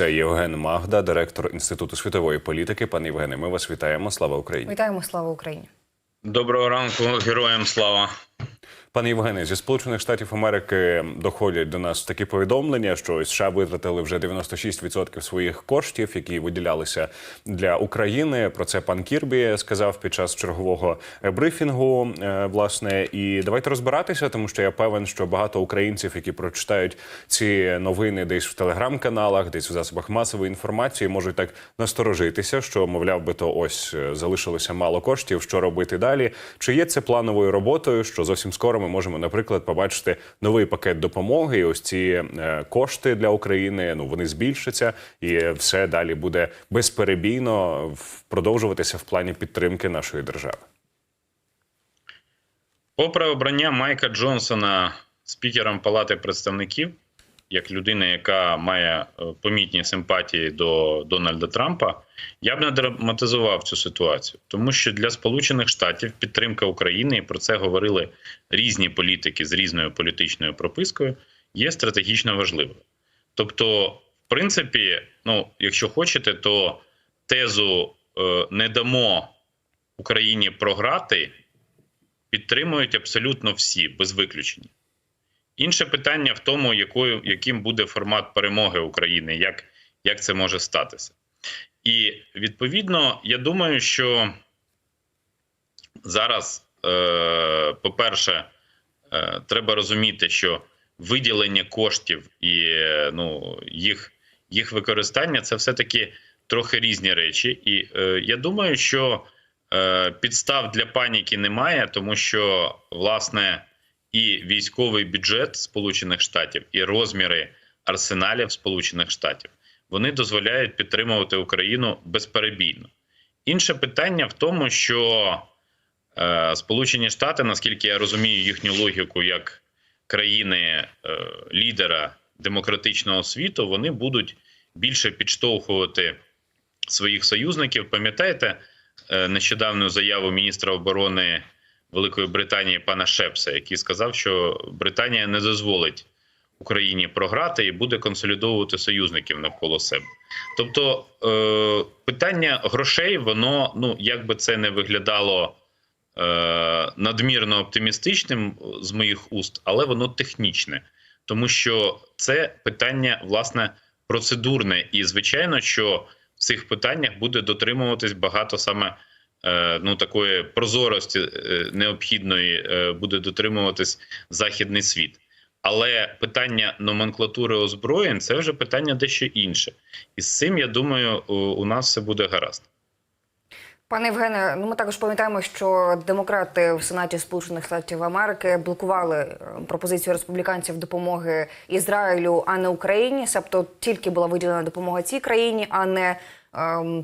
Це Євген Магда, директор Інституту світової політики. Пане Євгене, ми вас вітаємо. Слава Україні. Вітаємо, слава Україні. Доброго ранку, героям слава. Пане Євгене, зі Сполучених Штатів Америки доходять до нас такі повідомлення, що США витратили вже 96% своїх коштів, які виділялися для України. Про це пан Кірбі сказав під час чергового брифінгу. Е, Власне, і давайте розбиратися, тому що я певен, що багато українців, які прочитають ці новини десь в телеграм-каналах, десь в засобах масової інформації, можуть так насторожитися, що мовляв би то ось е, залишилося мало коштів. Що робити далі? Чи є це плановою роботою? Що зовсім скоро ми можемо, наприклад, побачити новий пакет допомоги. І ось ці е, кошти для України ну вони збільшаться, і все далі буде безперебійно продовжуватися в плані підтримки нашої держави. Попри обрання Майка Джонсона спікером Палати представників, як людина, яка має е, помітні симпатії до Дональда Трампа, я б не драматизував цю ситуацію, тому що для Сполучених Штатів підтримка України, і про це говорили різні політики з різною політичною пропискою, є стратегічно важливою. Тобто, в принципі, ну, якщо хочете, то тезу е, не дамо Україні програти підтримують абсолютно всі, без виключення. Інше питання в тому, якою, яким буде формат перемоги України, як, як це може статися. І відповідно, я думаю, що зараз, е, по-перше, е, треба розуміти, що виділення коштів і е, ну, їх, їх використання це все-таки трохи різні речі. І е, я думаю, що е, підстав для паніки немає, тому що власне і військовий бюджет Сполучених Штатів, і розміри арсеналів Сполучених Штатів вони дозволяють підтримувати Україну безперебійно. Інше питання в тому, що е, Сполучені Штати, наскільки я розумію їхню логіку як країни е, лідера демократичного світу, вони будуть більше підштовхувати своїх союзників. Пам'ятаєте е, нещодавню заяву міністра оборони Великої Британії пана Шепса, який сказав, що Британія не дозволить Україні програти і буде консолідовувати союзників навколо себе. Тобто е, питання грошей, воно ну як би це не виглядало е, надмірно оптимістичним з моїх уст, але воно технічне, тому що це питання власне процедурне, і звичайно, що в цих питаннях буде дотримуватись багато саме. Е, Ну, такої прозорості е, необхідної е, буде дотримуватись західний світ. Але питання номенклатури озброєнь це вже питання дещо інше. І з цим я думаю, у, нас все буде гаразд. Пане Євгене, ну ми також пам'ятаємо, що демократи в Сенаті Сполучених Штатів Америки блокували пропозицію республіканців допомоги Ізраїлю, а не Україні. Себто тільки була виділена допомога цій країні, а не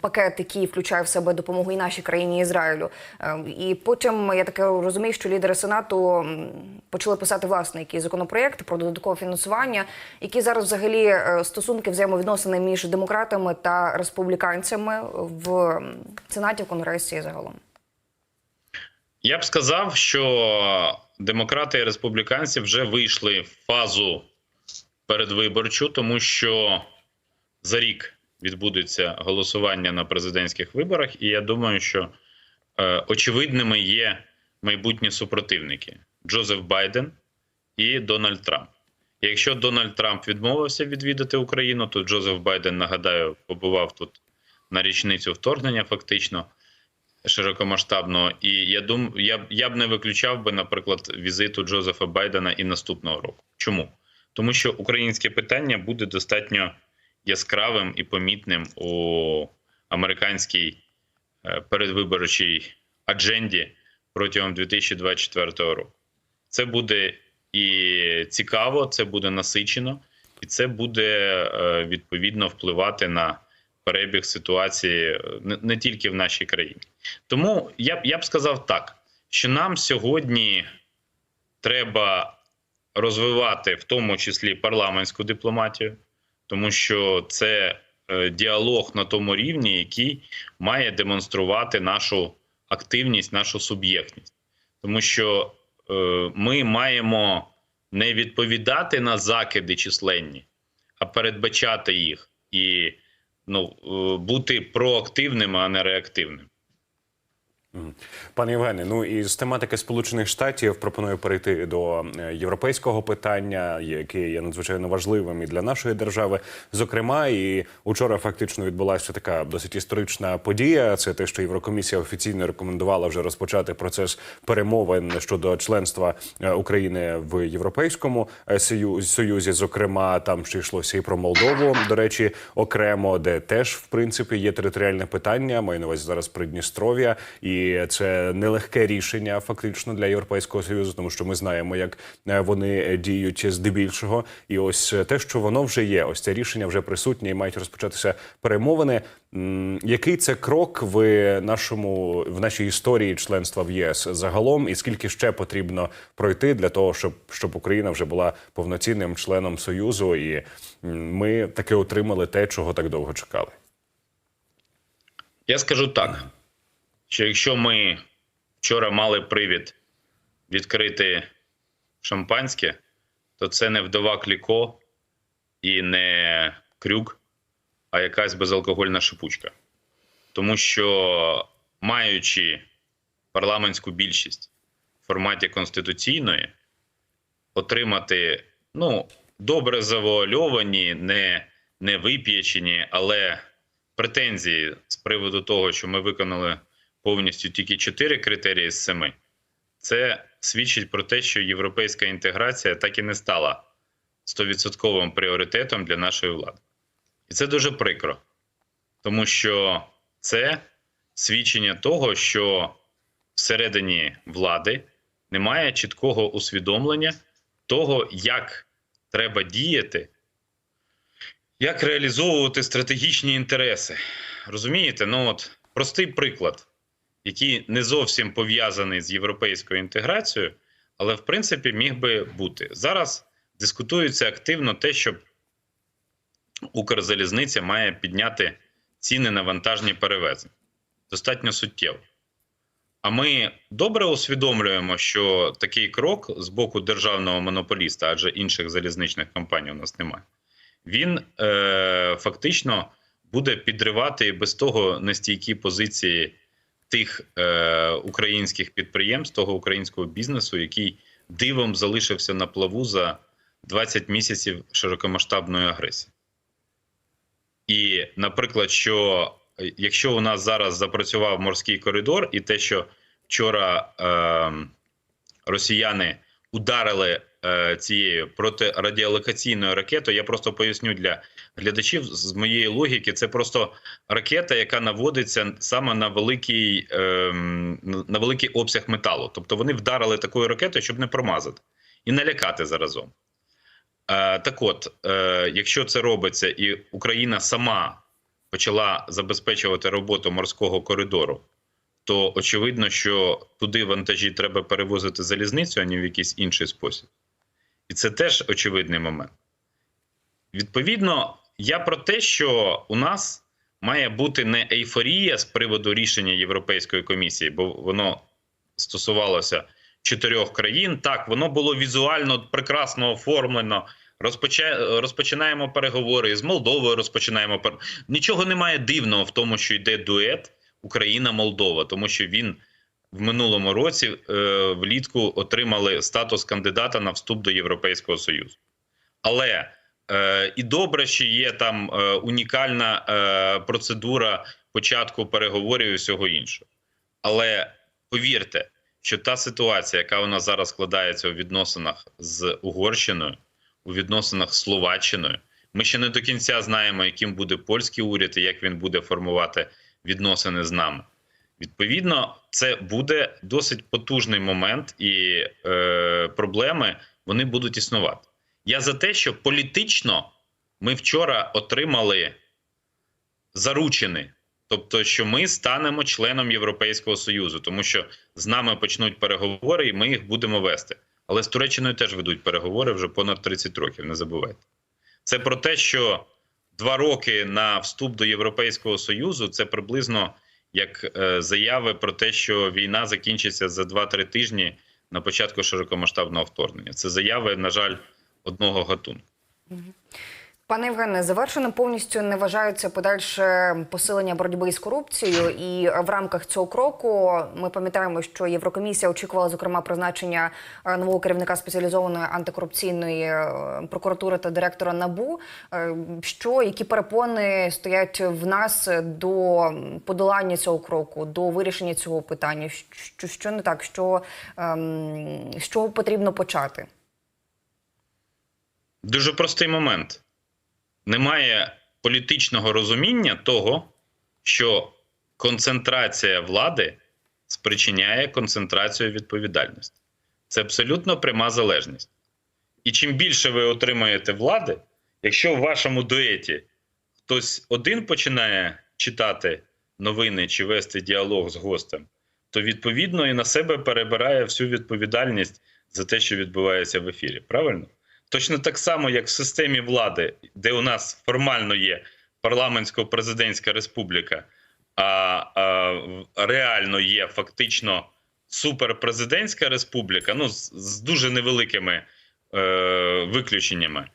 пакет, який включає в себе допомогу і нашій країні Ізраїлю. Ем, і потім я таке розумію, що лідери Сенату почали писати власне якісь законопроекти про додаткове фінансування, які зараз взагалі е, стосунки взаємовідносини між демократами та республіканцями в Сенаті, в Конгресі загалом. Я б сказав, що демократи і республіканці вже вийшли в фазу передвиборчу, тому що за рік відбудеться голосування на президентських виборах, і я думаю, що е, очевидними є майбутні супротивники Джозеф Байден і Дональд Трамп. Якщо Дональд Трамп відмовився відвідати Україну, то Джозеф Байден, нагадаю, побував тут на річницю вторгнення, фактично широкомасштабного. І я дум, я, я б не виключав би, наприклад, візиту Джозефа Байдена і наступного року. Чому? Тому що українське питання буде достатньо яскравим і помітним у американській е, передвиборчій адженді протягом 2024 року. Це буде і цікаво, це буде насичено, і це буде е, відповідно впливати на перебіг ситуації е, не, не тільки в нашій країні. Тому я б я б сказав так, що нам сьогодні треба розвивати в тому числі парламентську дипломатію, тому що це е, діалог на тому рівні, який має демонструвати нашу активність, нашу суб'єктність, тому що е, ми маємо не відповідати на закиди численні, а передбачати їх і ну, е, бути проактивним, а не реактивним. Пане Євгене, ну і з тематики Сполучених Штатів пропоную перейти до е, європейського питання, яке є надзвичайно важливим і для нашої держави. Зокрема, і учора фактично відбулася така досить історична подія. Це те, що Єврокомісія офіційно рекомендувала вже розпочати процес перемовин щодо членства е, України в Європейському е, Союзі. Зокрема, там ще йшлося і про Молдову, до речі, окремо, де теж в принципі є територіальне питання. Маю на увазі зараз Придністров'я, і це нелегке рішення фактично для європейського союзу, тому що ми знаємо, як е, вони діють здебільшого. І ось е, те, що воно вже є, ось це рішення вже присутнє і мають розпочатися перемовини. Який це крок в нашому в нашій історії членства в ЄС загалом, і скільки ще потрібно пройти для того, щоб щоб Україна вже була повноцінним членом союзу, і ми таки отримали те, чого так довго чекали. Я скажу так, що якщо ми вчора мали привід відкрити шампанське, то це не вдова Кліко і не крюк, а якась безалкогольна шипучка. Тому що, маючи парламентську більшість в форматі конституційної, отримати ну, добре завуальовані, не, не вип'ячені, але претензії з приводу того, що ми виконали повністю тільки чотири критерії з семи, це свідчить про те, що європейська інтеграція так і не стала стовідсотковим пріоритетом для нашої влади. І це дуже прикро, тому що це свідчення того, що всередині влади немає чіткого усвідомлення того, як треба діяти як реалізовувати стратегічні інтереси? Розумієте? Ну от простий приклад, який не зовсім пов'язаний з європейською інтеграцією, але в принципі міг би бути. Зараз дискутується активно те, що Укрзалізниця має підняти ціни на вантажні перевезення. Достатньо суттєво. А ми добре усвідомлюємо, що такий крок з боку державного монополіста, адже інших залізничних компаній у нас немає він е, фактично буде підривати без того нестійкі позиції тих е, українських підприємств, того українського бізнесу, який дивом залишився на плаву за 20 місяців широкомасштабної агресії. І, наприклад, що е, якщо у нас зараз запрацював морський коридор, і те, що вчора е, росіяни ударили е, цією протирадіолокаційною ракетою. Я просто поясню для глядачів з моєї логіки. Це просто ракета, яка наводиться саме на великий, е, на великий обсяг металу. Тобто вони вдарили такою ракетою, щоб не промазати і налякати заразом. Е, так от, е, якщо це робиться, і Україна сама почала забезпечувати роботу морського коридору, то очевидно, що туди вантажі треба перевозити залізницю, а не в якийсь інший спосіб. І це теж очевидний момент. Відповідно, я про те, що у нас має бути не ейфорія з приводу рішення Європейської комісії, бо воно стосувалося чотирьох країн. Так, воно було візуально прекрасно оформлено. Розпочинаємо переговори з Молдовою. Розпочинаємо пер... нічого немає дивного в тому, що йде дует Україна-Молдова, тому що він в минулому році е, влітку отримали статус кандидата на вступ до Європейського Союзу. Але е, і добре, що є там е, унікальна е, процедура початку переговорів і всього іншого. Але повірте, що та ситуація, яка у нас зараз складається у відносинах з Угорщиною, у відносинах з Словаччиною, ми ще не до кінця знаємо, яким буде польський уряд і як він буде формувати відносини з нами. Відповідно, це буде досить потужний момент, і е, проблеми вони будуть існувати. Я за те, що політично ми вчора отримали заручини, тобто, що ми станемо членом Європейського Союзу, тому що з нами почнуть переговори, і ми їх будемо вести. Але з Туреччиною теж ведуть переговори вже понад 30 років. Не забувайте. Це про те, що два роки на вступ до Європейського Союзу це приблизно як е, заяви про те, що війна закінчиться за 2-3 тижні на початку широкомасштабного вторгнення. Це заяви, на жаль, одного гатунку. Пане Євгене, завершеним повністю не вважається подальше посилення боротьби з корупцією. І в рамках цього кроку ми пам'ятаємо, що Єврокомісія очікувала зокрема призначення е, нового керівника спеціалізованої антикорупційної е, прокуратури та директора НАБУ. Е, Що які перепони стоять в нас до подолання цього кроку, до вирішення цього питання? Що, що не так? Що, ем, з чого потрібно почати? Дуже простий момент. Немає політичного розуміння того, що концентрація влади спричиняє концентрацію відповідальності. Це абсолютно пряма залежність. І чим більше ви отримаєте влади, якщо в вашому дуеті хтось один починає читати новини чи вести діалог з гостем, то відповідно і на себе перебирає всю відповідальність за те, що відбувається в ефірі. Правильно? Точно так само, як в системі влади, де у нас формально є парламентсько-президентська республіка, а, а реально є фактично суперпрезидентська республіка, ну з, з дуже невеликими е, виключеннями,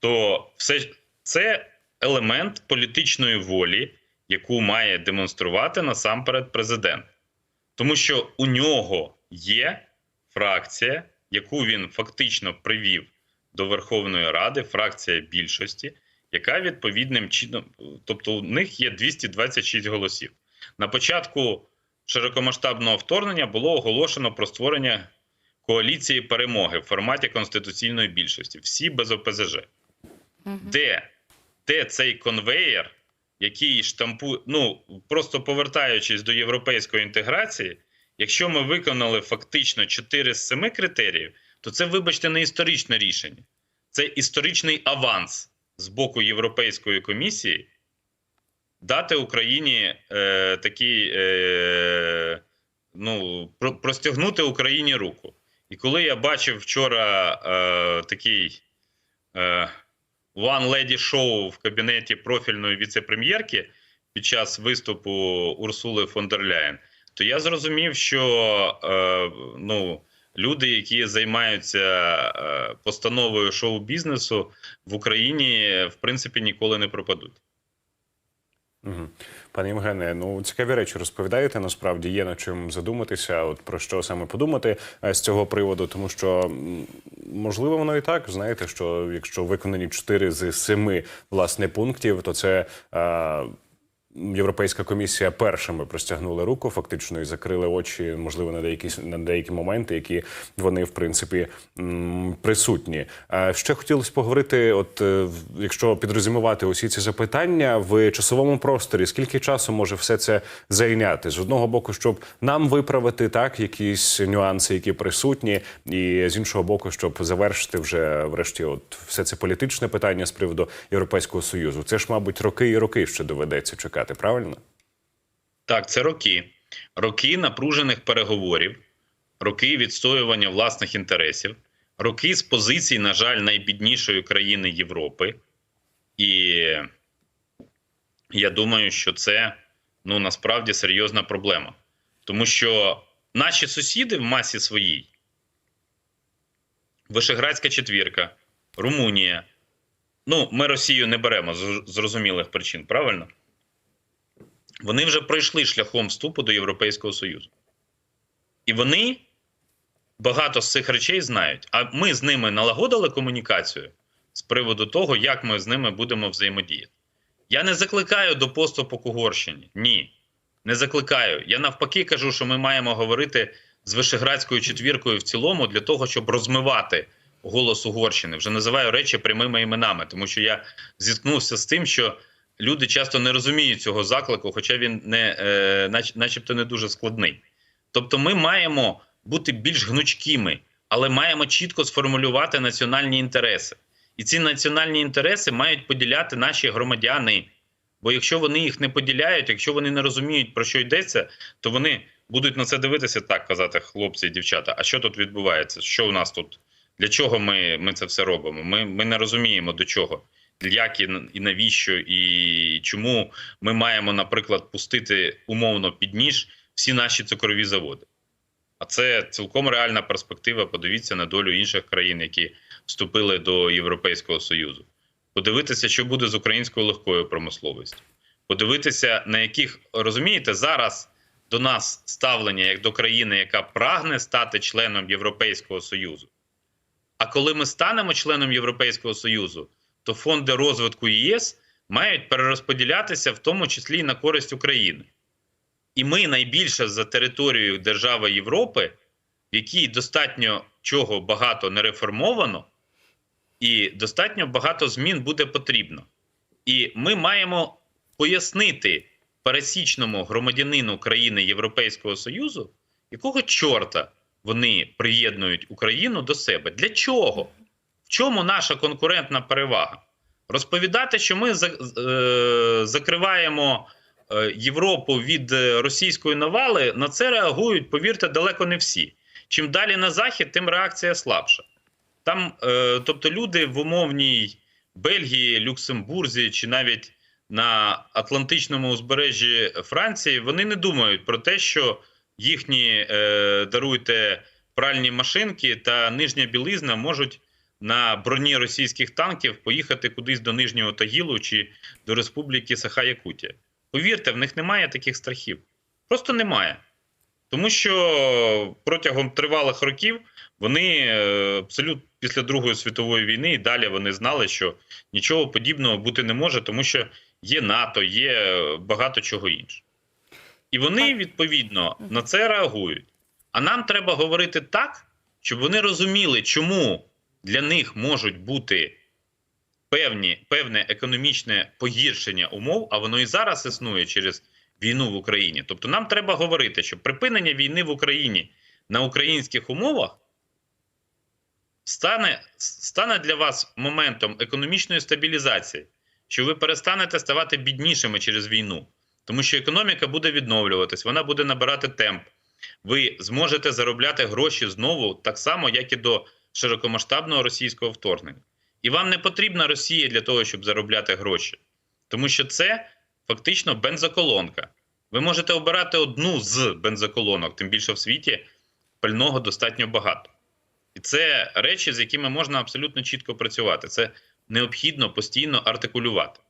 то все це елемент політичної волі, яку має демонструвати насамперед президент. Тому що у нього є фракція, яку він фактично привів до Верховної Ради, фракція більшості, яка відповідним чином, тобто у них є 226 голосів. На початку широкомасштабного вторгнення було оголошено про створення коаліції перемоги в форматі конституційної більшості. Всі без ОПЗЖ. Де, де цей конвеєр, який штампує, ну просто повертаючись до європейської інтеграції, якщо ми виконали фактично 4 з 7 критеріїв, то це, вибачте, не історичне рішення. Це історичний аванс з боку Європейської комісії дати Україні е, такий, е, ну, про, простягнути Україні руку. І коли я бачив вчора е, такий е, One Lady Show в кабінеті профільної віце-прем'єрки під час виступу Урсули фон дер Ляєн, то я зрозумів, що е, ну, люди, які займаються е, постановою шоу-бізнесу в Україні, в принципі, ніколи не пропадуть. Угу. Пане Євгене, ну цікаві речі розповідаєте. Насправді є над чим задуматися. От про що саме подумати е, з цього приводу, тому що можливо воно і так. Знаєте, що якщо виконані 4 з 7 власне пунктів, то це. Е, Європейська комісія першими простягнули руку, фактично і закрили очі, можливо, на деякі на деякі моменти, які вони в принципі присутні. А ще хотілося поговорити: от е, якщо підрозумувати усі ці запитання в часовому просторі, скільки часу може все це зайняти з одного боку, щоб нам виправити так якісь нюанси, які присутні, і з іншого боку, щоб завершити вже врешті, от все це політичне питання з приводу Європейського союзу. Це ж, мабуть, роки і роки ще доведеться чекати, правильно? Так, це роки. Роки напружених переговорів, роки відстоювання власних інтересів, роки з позицій, на жаль, найбіднішої країни Європи. І я думаю, що це ну, насправді серйозна проблема. Тому що наші сусіди в масі своїй, Вишеградська четвірка, Румунія. Ну, ми Росію не беремо з зрозумілих причин, правильно? Вони вже пройшли шляхом вступу до Європейського Союзу. І вони багато з цих речей знають. А ми з ними налагодили комунікацію з приводу того, як ми з ними будемо взаємодіяти. Я не закликаю до поступок Угорщині. Ні. Не закликаю. Я навпаки кажу, що ми маємо говорити з Вишеградською четвіркою в цілому для того, щоб розмивати голос Угорщини. Вже називаю речі прямими іменами, тому що я зіткнувся з тим, що люди часто не розуміють цього заклику, хоча він не, е, нач, начебто не дуже складний. Тобто, ми маємо бути більш гнучкими, але маємо чітко сформулювати національні інтереси. І ці національні інтереси мають поділяти наші громадяни. Бо якщо вони їх не поділяють, якщо вони не розуміють, про що йдеться, то вони будуть на це дивитися так, казати хлопці і дівчата. А що тут відбувається? Що у нас тут? Для чого ми, ми це все робимо? Ми, ми не розуміємо до чого, як і, і навіщо, і чому ми маємо, наприклад, пустити умовно під ніж всі наші цукрові заводи. А це цілком реальна перспектива. Подивіться на долю інших країн, які вступили до Європейського Союзу. подивитися, що буде з українською легкою промисловістю, подивитися, на яких розумієте, зараз до нас ставлення як до країни, яка прагне стати членом Європейського Союзу. А коли ми станемо членом Європейського Союзу, то фонди розвитку ЄС мають перерозподілятися в тому числі і на користь України. І ми найбільше за територією держави Європи, в якій достатньо чого багато не реформовано, і достатньо багато змін буде потрібно. І ми маємо пояснити пересічному громадянину країни Європейського Союзу, якого чорта вони приєднують Україну до себе. Для чого? Чому наша конкурентна перевага? Розповідати, що ми е, закриваємо е, Європу від е, російської навали, на це реагують, повірте, далеко не всі. Чим далі на захід, тим реакція слабша. Там, тобто, люди в умовній Бельгії, Люксембурзі чи навіть на Атлантичному узбережжі Франції, вони не думають про те, що їхні даруйте пральні машинки та нижня білизна можуть на броні російських танків поїхати кудись до Нижнього Тагілу чи до Республіки Саха-Якутія. Повірте, в них немає таких страхів. Просто немає. Тому що протягом тривалих років вони е, абсолютно після Другої світової війни і далі вони знали, що нічого подібного бути не може, тому що є НАТО, є багато чого іншого. І вони відповідно на це реагують. А нам треба говорити так, щоб вони розуміли, чому для них можуть бути певні, певне економічне погіршення умов, а воно і зараз існує через війну в Україні. Тобто нам треба говорити, що припинення війни в Україні на українських умовах стане, стане для вас моментом економічної стабілізації, що ви перестанете ставати біднішими через війну, тому що економіка буде відновлюватись, вона буде набирати темп. Ви зможете заробляти гроші знову так само, як і до широкомасштабного російського вторгнення. І вам не потрібна Росія для того, щоб заробляти гроші, тому що це фактично бензоколонка. Ви можете обирати одну з бензоколонок, тим більше в світі пального достатньо багато. І це речі, з якими можна абсолютно чітко працювати. Це необхідно постійно артикулювати.